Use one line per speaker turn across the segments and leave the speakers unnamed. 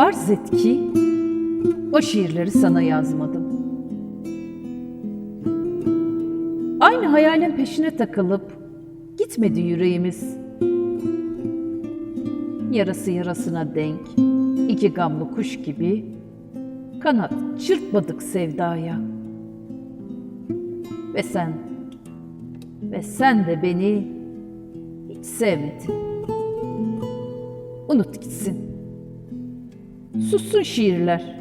Farz et ki o şiirleri sana yazmadım. Aynı hayalin peşine takılıp gitmedi yüreğimiz. Yarası yarasına denk, iki gamlı kuş gibi kanat çırpmadık sevdaya. Ve sen, ve sen de beni hiç sevmedin. Unut gitsin. Sussun şiirler.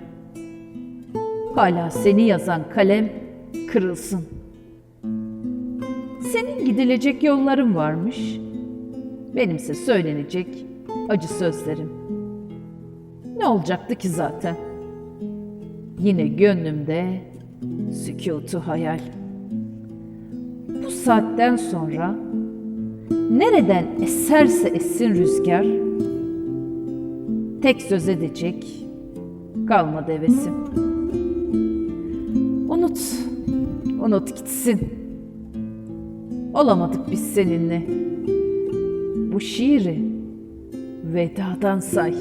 Hala seni yazan kalem kırılsın. Senin gidilecek yolların varmış. Benimse söylenecek acı sözlerim. Ne olacaktı ki zaten? Yine gönlümde sükutu hayal. Bu saatten sonra nereden eserse essin rüzgar, tek söz edecek kalmadı hevesim. Unut, unut gitsin. Olamadık biz seninle. Bu şiiri vedadan say.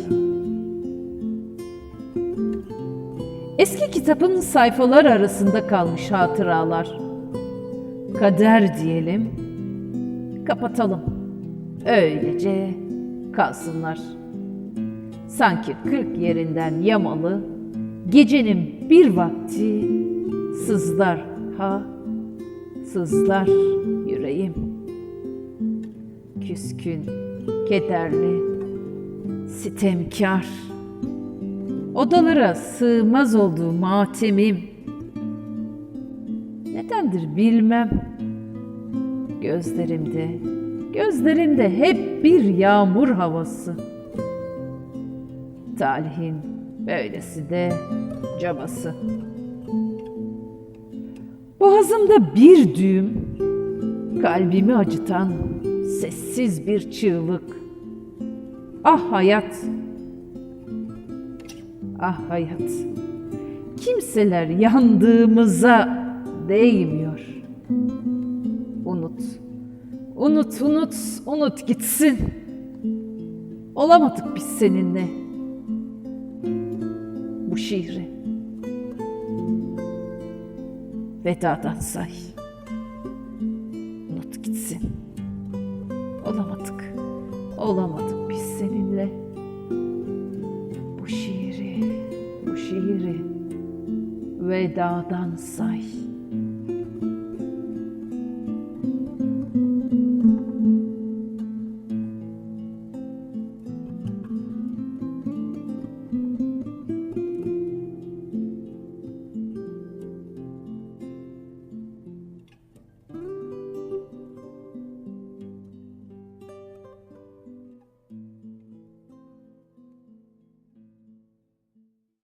Eski kitabın sayfalar arasında kalmış hatıralar. Kader diyelim, kapatalım. Öylece kalsınlar. Sanki kırk yerinden yamalı, gecenin bir vakti sızlar ha, sızlar yüreğim. Küskün, kederli, sitemkar. Odalara sığmaz oldu matemim. Nedendir bilmem. Gözlerimde, gözlerimde hep bir yağmur havası. Talihin böylesi de cabası. Boğazımda bir düğüm, kalbimi acıtan sessiz bir çığlık. Ah hayat, ah hayat. Kimseler yandığımıza değmiyor. Unut, unut, unut, unut gitsin. Olamadık biz seninle. Bu şiiri vedadan say. Unut gitsin. Olamadık. Olamadık biz seninle. Bu şiiri, bu şiiri vedadan say.